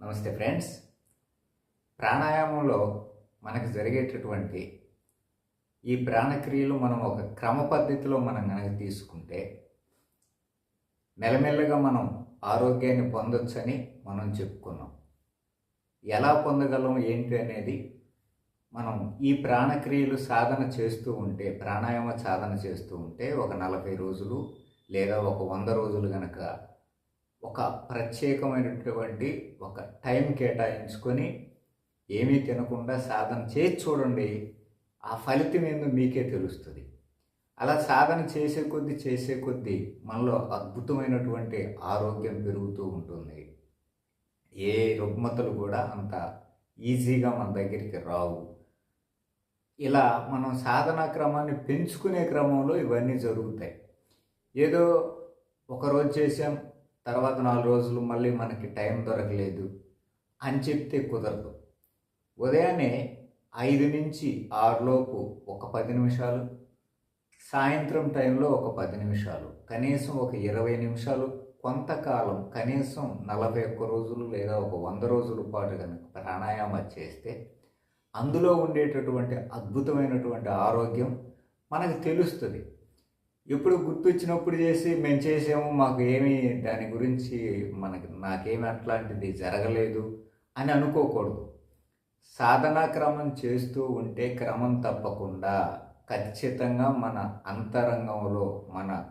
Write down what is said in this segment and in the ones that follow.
నమస్తే ఫ్రెండ్స్. ప్రాణాయామంలో మనకు జరిగేటటువంటి ఈ ప్రాణక్రియలు మనం ఒక క్రమ పద్ధతిలో మనం కనుక తీసుకుంటే మెల్లమెల్లగా మనం ఆరోగ్యాన్ని పొందొచ్చని మనం చెప్పుకున్నాం. ఎలా పొందగలం ఏంటి అనేది మనం ఈ ప్రాణక్రియలు సాధన చేస్తూ ఉంటే ప్రాణాయామ సాధన చేస్తూ ఉంటే ఒక నలభై రోజులు లేదా ఒక వంద రోజులు కనుక ఒక ప్రత్యేకమైనటువంటి ఒక టైం కేటాయించుకొని ఏమీ తినకుండా సాధన చేసి చూడండి ఆ ఫలితం ఏందో మీకే తెలుస్తుంది. అలా సాధన చేసే కొద్దీ చేసే కొద్దీ మనలో అద్భుతమైనటువంటి ఆరోగ్యం పెరుగుతూ ఉంటుంది. ఏ రుగ్మతలు కూడా అంత ఈజీగా మన దగ్గరికి రావు. ఇలా మనం సాధనా క్రమాన్ని పెంచుకునే క్రమంలో ఇవన్నీ జరుగుతాయి. ఏదో ఒకరోజు చేసాం తర్వాత నాలుగు రోజులు మళ్ళీ మనకి టైం దొరకలేదు అని చెప్తే కుదరదు. ఉదయాన్నే ఐదు నుంచి ఆరులోపు ఒక పది నిమిషాలు సాయంత్రం టైంలో ఒక పది నిమిషాలు కనీసం ఒక ఇరవై నిమిషాలు కొంతకాలం కనీసం నలభై ఒక్క రోజులు లేదా ఒక వంద రోజుల పాటు కనుక ప్రాణాయామం చేస్తే అందులో ఉండేటటువంటి అద్భుతమైనటువంటి ఆరోగ్యం మనకు తెలుస్తుంది. ఎప్పుడు గుర్తొచ్చినప్పుడు చేసి మేము చేసాము మాకు ఏమీ దాని గురించి మనకి నాకేమి అట్లాంటిది జరగలేదు అని అనుకోకూడదు. సాధనా క్రమం చేస్తూ ఉంటే క్రమం తప్పకుండా ఖచ్చితంగా మన అంతరంగంలో మన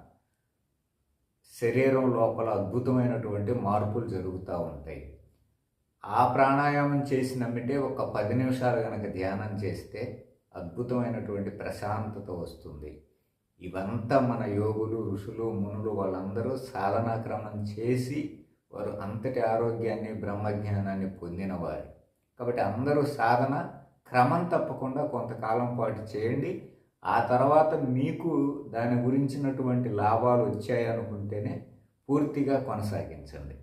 శరీరం లోపల అద్భుతమైనటువంటి మార్పులు జరుగుతూ ఉంటాయి. ఆ ప్రాణాయామం చేసినమ్మిటే ఒక పది నిమిషాలు కనుక ధ్యానం చేస్తే అద్భుతమైనటువంటి ప్రశాంతత వస్తుంది. ఇవంతా మన యోగులు ఋషులు మునులు వాళ్ళందరూ సాధనా క్రమం చేసి వారు అంతటి ఆరోగ్యాన్ని బ్రహ్మజ్ఞానాన్ని పొందినవారు. కాబట్టి అందరూ సాధన క్రమం తప్పకుండా కొంతకాలం పాటు చేయండి. ఆ తర్వాత మీకు దాని గురించినటువంటి లాభాలు వచ్చాయనుకుంటేనే పూర్తిగా కొనసాగించండి.